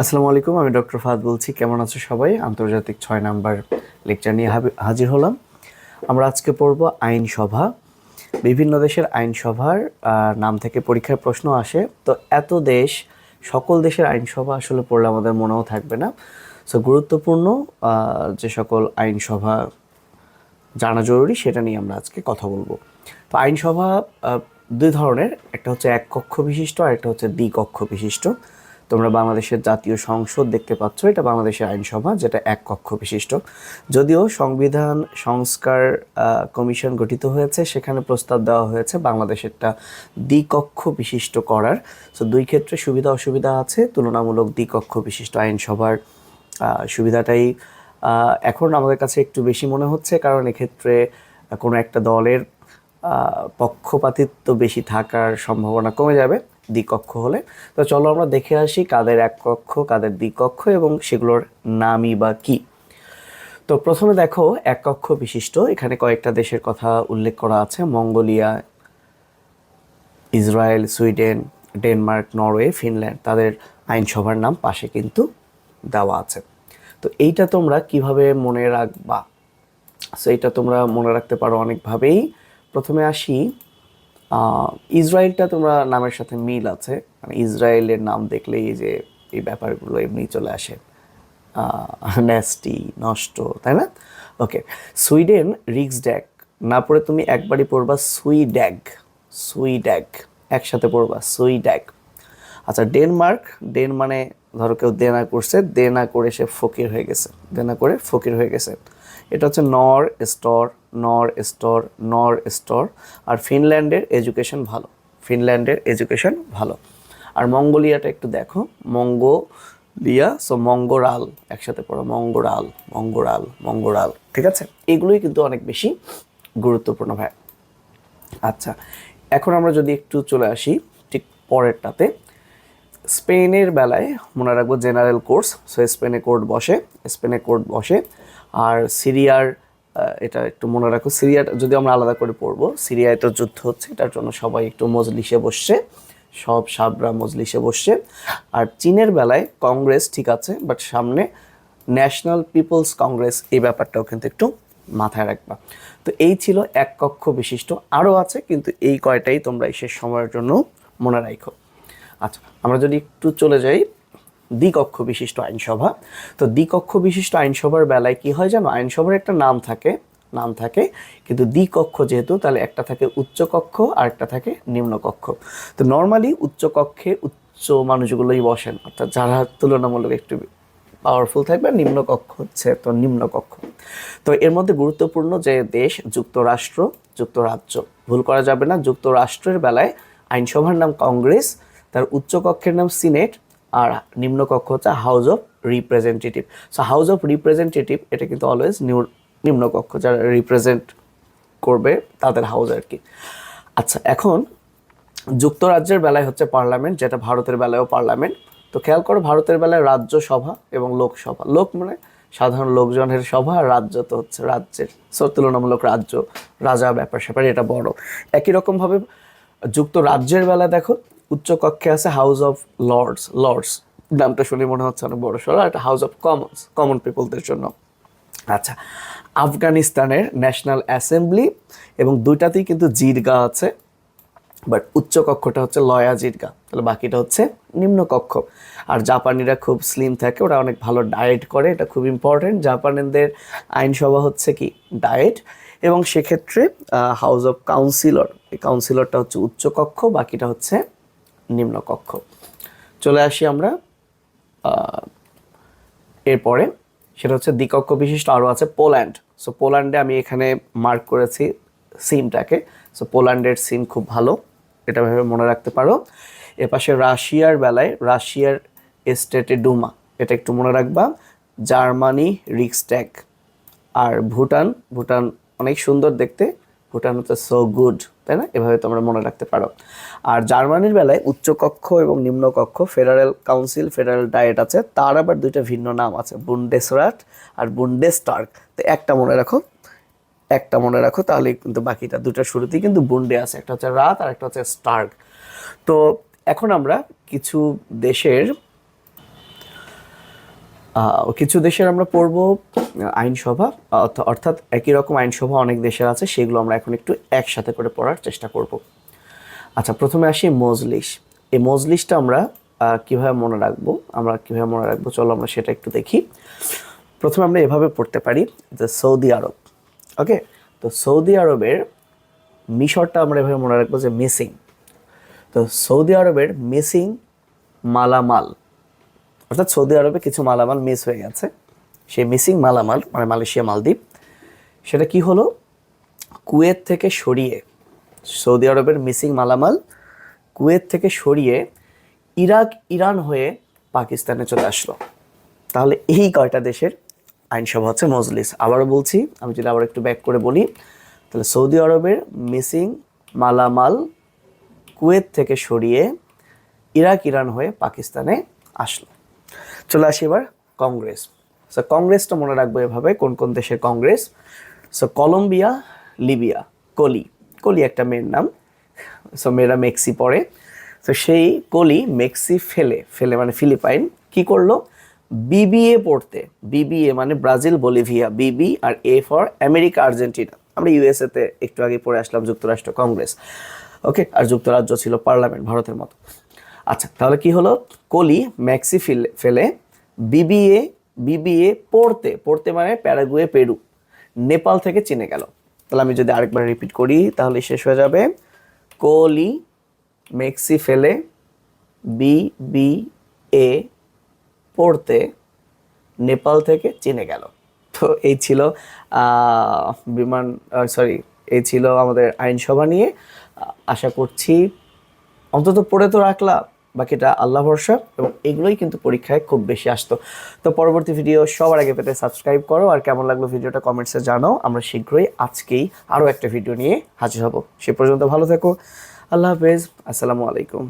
আসসালামু আলাইকুম, আমি ডক্টর ফাহাদ বলছি। কেমন আছো সবাই? আন্তর্জাতিক ছয় নাম্বার লেকচার নিয়ে হাজির হলাম। আমরা আজকে পড়ব আইনসভা বিভিন্ন দেশের আইনসভার নাম থেকে পরীক্ষার প্রশ্ন আসে। তো এত দেশ, সকল দেশের আইনসভা আসলে পড়লে আমাদের মনেও থাকবে না। সো গুরুত্বপূর্ণ যে সকল আইনসভা জানা জরুরি, সেটা নিয়ে আমরা আজকে কথা বলব। তো আইনসভা দুই ধরনের। একটা হচ্ছে এক কক্ষ বিশিষ্ট, আর একটা হচ্ছে দ্বিকক্ষ বিশিষ্ট। তোমরা বাংলাদেশের জাতীয় সংসদ দেখতে পাচ্ছ, এটা বাংলাদেশের আইনসভা, যেটা এক কক্ষ বিশিষ্ট। যদিও সংবিধান সংস্কার কমিশন গঠিত হয়েছে, সেখানে প্রস্তাব দেওয়া হয়েছে বাংলাদেশেরটা দ্বিকক্ষ বিশিষ্ট করার। সো দুই ক্ষেত্রে সুবিধা অসুবিধা আছে, তুলনামূলক দ্বিকক্ষ বিশিষ্ট আইনসভার সুবিধাটাই এখন আমাদের কাছে একটু বেশি মনে হচ্ছে, কারণ এক্ষেত্রে কোনো একটা দলের পক্ষপাতিত্ব বেশি থাকার সম্ভাবনা কমে যাবে। দ্বিকক্ষ হলে। তো চলো আমরা দেখে আসি কাদের এক কক্ষ, কাদের দ্বিকক্ষ এবং সেগুলোর নামই বা কী। তো প্রথমে দেখো এক কক্ষ বিশিষ্ট। এখানে কয়েকটা দেশের কথা উল্লেখ করা আছে। Mongolia, Israel, Sweden, Denmark, Norway, Finland. তাদের আইনসভার নাম পাশে কিন্তু দেওয়া আছে। তো এইটা তোমরা কীভাবে মনে রাখবা? সো এটা তোমরা মনে রাখতে পারো অনেকভাবেই। প্রথমে আসি ইসরায়েলটা তোমরা নামের সাথে মিল আছে। মানে ইসরায়েলের নাম দেখলেই যে এই ব্যাপারগুলো এমনি চলে আসে। ন্যাস্টি, নষ্ট, তাই না? ওকে সুইডেন রিক্স ড্যাক না পড়ে তুমি একবারই পড়বা সুইড্যাগ সুইড্যাগ একসাথে পড়বা সুইড্যাগ আচ্ছা ডেনমার্ক, ডেন মানে ধরো কেউ দেনা করছে, দেনা করে সে ফকির হয়ে গেছে। দেনা করে ফকির হয়ে গেছে। এটা হচ্ছে নর স্টর নর স্টর নর স্টর আর ফিনল্যান্ডের এডুকেশন ভালো। ফিনল্যান্ডের এডুকেশন ভালো। আর মঙ্গোলিয়াটা একটু দেখো। মঙ্গোলিয়া সো মঙ্গোরাল, একসাথে পড়ো। মঙ্গোরাল মঙ্গোরাল মঙ্গোরাল। ঠিক আছে? এগুলোই কিন্তু অনেক বেশি গুরুত্বপূর্ণ ভাই। আচ্ছা এখন আমরা যদি একটু চলে আসি ঠিক পরেরটাতে। স্পেনের বেলায়, মনে রাখব জেনারেল কোর্স, সো স্পেনে কোর্ট বসে, স্পেনে কোর্ট বসে। আর সিরিয়ার এটা একটু মনে রাখো, সিরিয়ার যদি আমরা আলাদা করে পড়ব, সিরিয়ায় তো যুদ্ধ হচ্ছে, এটার জন্য সবাই একটু মজলিসে বসছে, সব সাবরা মজলিসে বসছে। আর চীনের বেলায় কংগ্রেস ঠিক আছে, বাট সামনে ন্যাশনাল পিপলস কংগ্রেস, এই ব্যাপারটাও কিন্তু একটু মাথায় রাখবা। তো এই ছিল এক কক্ষ বিশিষ্ট, আরও আছে, কিন্তু এই কয়টাই তোমরা এই শেষ সময়ের জন্য মনে রাখো আচ্ছা আমরা যদি একটু চলে যাই দ্বিকক্ষ বিশিষ্ট আইনসভা। তো দ্বিকক্ষ বিশিষ্ট আইনসভার বেলায় কি হয় জানো? আইনসভার একটা নাম থাকে নাম থাকে, কিন্তু দ্বিকক্ষ যেহেতু, তাহলে একটা থাকে উচ্চকক্ষ আর একটা থাকে নিম্নকক্ষ। তো নর্মালি উচ্চকক্ষে উচ্চ মানুষগুলোই বসেন, অর্থাৎ যারা তুলনামূলক একটু পাওয়ারফুল থাকবে, নিম্নকক্ষ হচ্ছে তো নিম্নকক্ষ। তো এর মধ্যে গুরুত্বপূর্ণ যে দেশ, যুক্তরাষ্ট্র, যুক্তরাজ্য। ভুল করা যাবে না, যুক্তরাষ্ট্রের বেলায় আইনসভার নাম কংগ্রেস তার উচ্চ কক্ষের নাম সিনেট আর নিম্ন কক্ষ হচ্ছে house of representative. So house of representative, এটা কিন্তু অলওয়েজ নিম্ন কক্ষ, যারা রিপ্রেজেন্ট করবে তাদের হাউস আর কি আচ্ছা এখন যুক্তরাজ্যের বেলায় হচ্ছে পার্লামেন্ট যেটা ভারতের বেলায়ও পার্লামেন্ট তো খেয়াল করো, ভারতের বেলায় রাজ্যসভা এবং লোকসভা লোক মানে সাধারণ লোকজনের সভা রাজ্য তো হচ্ছে রাজ্যের। সো তুলনামূলক রাজ্য, রাজা ব্যাপার স্যাপার এটা বড়। একই রকমভাবে যুক্তরাজ্যের বেলা দেখো উচ্চ কক্ষে আছে হাউস অফ লর্ডস লর্ডস নামটা শুনে মনে হচ্ছে অনেক বড় সড়ো, একটা হাউস অফ কমন্স কমন পিপলদের জন্য। আচ্ছা আফগানিস্তানের ন্যাশনাল অ্যাসেম্বলি এবং দুইটাতেই কিন্তু জিরগা আছে বাট উচ্চ কক্ষটা হচ্ছে লয়া জিরগা তাহলে বাকিটা হচ্ছে নিম্ন কক্ষ আর জাপানিরা খুব স্লিম থাকে, ওরা অনেক ভালো ডায়েট করে, এটা খুব ইম্পর্টেন্ট জাপানিদের আইনসভা হচ্ছে কি? ডায়েট এবং সেক্ষেত্রে হাউস অফ কাউন্সিলর এই কাউন্সিলরটা হচ্ছে উচ্চ কক্ষ বাকিটা হচ্ছে নিম্ন কক্ষ চলে আসি আমরা এরপরে। সেটা হচ্ছে দ্বিকক্ষ বিশিষ্ট আরও আছে পোল্যান্ড। সো পোল্যান্ডে আমি এখানে মার্ক করেছি সিমটাকে সো পোল্যান্ডের সিম খুব ভালো, এটা ভেবে মনে রাখতে পারো। এপাশে রাশিয়ার বেলায়, রাশিয়ার স্টেটে ডুমা, এটা একটু মনে রাখবা। জার্মানি রিক্সট্যাগ আর ভুটান। ভুটান অনেক সুন্দর দেখতে। ভুটান হচ্ছে সো গুড তাই না? এভাবে তোমরা মনে রাখতে পারো। আর জার্মানির বেলায় উচ্চকক্ষ এবং নিম্নকক্ষ, ফেডারেল কাউন্সিল, ফেডারেল ডায়েট আছে, তার আবার দুইটা ভিন্ন নাম আছে, বুন্ডেসরাট আর বুন্ডেস্টার্ক। তো একটা মনে রাখো, একটা মনে রাখো, তাহলে কিন্তু বাকিটা দুটার শুরুতেই কিন্তু বুন্ডে আছে। একটা হচ্ছে রাত আর একটা হচ্ছে স্টার্ক। তো এখন আমরা কিছু দেশের কিছু দেশের আমরা পড়ব আইনসভা, অর্থ- অর্থাৎ একই রকম আইনসভা অনেক দেশের আছে, সেগুলো আমরা এখন একটু একসাথে করে পড়ার চেষ্টা করব। আচ্ছা প্রথমে আসি মজলিস। এই মজলিসটা আমরা কীভাবে মনে রাখব, আমরা কীভাবে মনে রাখব, চলো আমরা সেটা একটু দেখি। প্রথমে আমরা এভাবে পড়তে পারি, যে সৌদি আরব, ওকে? তো সৌদি আরবের মিশরটা আমরা এভাবে মনে রাখব যে মিসিং তো সৌদি আরবের মিসিং মালামাল। অর্থাৎ সৌদি আরবে কিছু মালামাল মিস হয়ে গেছে। সেই মিসিং মালামাল মানে মালয়েশিয়া মালদ্বীপ, সেটা কি হলো? কুয়েত থেকে সরিয়ে সৌদি আরবের মিসিং মালামাল কুয়েত থেকে সরিয়ে ইরাক, ইরান হয়ে পাকিস্তানে চলে আসলো। তাহলে এই কয়টা দেশের আইনসভা হচ্ছে মজলিস। আবারও বলছি, আমি যদি আবার একটু ব্যাক করে বলি, তাহলে সৌদি আরবের মিসিং মালামাল কুয়েত থেকে সরিয়ে ইরাক, ইরান হয়ে পাকিস্তানে আসলো। চলে আসি এবার কংগ্রেস। সো কংগ্রেসটা মনে রাখব এভাবে, কোন কোন দেশের কংগ্রেস? সো কলম্বিয়া, লিবিয়া, কলি। কলি একটা মেয়ের নাম। সো মেয়েরা মেক্সি পড়ে তো সেই কলি মেক্সি ফেলে ফেলে মানে ফিলিপাইন কি করল? বিবিএ পড়তে। বিবিএ মানে Brazil, Bolivia, Bibi R A for America, Argentina. আমরা ইউএসএতে একটু আগে পড়ে আসলাম যুক্তরাষ্ট্র, কংগ্রেস। ওকে আর যুক্তরাজ্য ছিল পার্লামেন্ট, ভারতের মতো। আচ্ছা তাহলে কি হলো? কলি ম্যাক্সি ফিলে, ফেলে বিবিএ বিবিএ পড়তে পড়তে মানে প্যারাগুয়ে, পেরু, নেপাল থেকে চীনে গেল। তাহলে আমি যদি আরেকবার রিপিট করি, তাহলে শেষ হয়ে যাবে। কোলি মেক্সি ফেলে বি বি এ পড়তে নেপাল থেকে চীনে গেল। তো এই ছিল বিমান সরি এই ছিল আমাদের আইনসভা নিয়ে। আশা করছি অন্তত পড়ে তো রাখলা বাকিটা আল্লাহ ভরসা এবং এগুলোই কিন্তু পরীক্ষায় খুব বেশি আসতো। তো পরবর্তী ভিডিও সবার আগে পেতে সাবস্ক্রাইব করো আর কেমন লাগল ভিডিওটা কমেন্টসে জানাও। আমরা শীঘ্রই আজকেই আরও একটা ভিডিও নিয়ে হাজির হব। সে পর্যন্ত ভালো থেকো। আল্লাহ হাফেজ। আসসালামু আলাইকুম।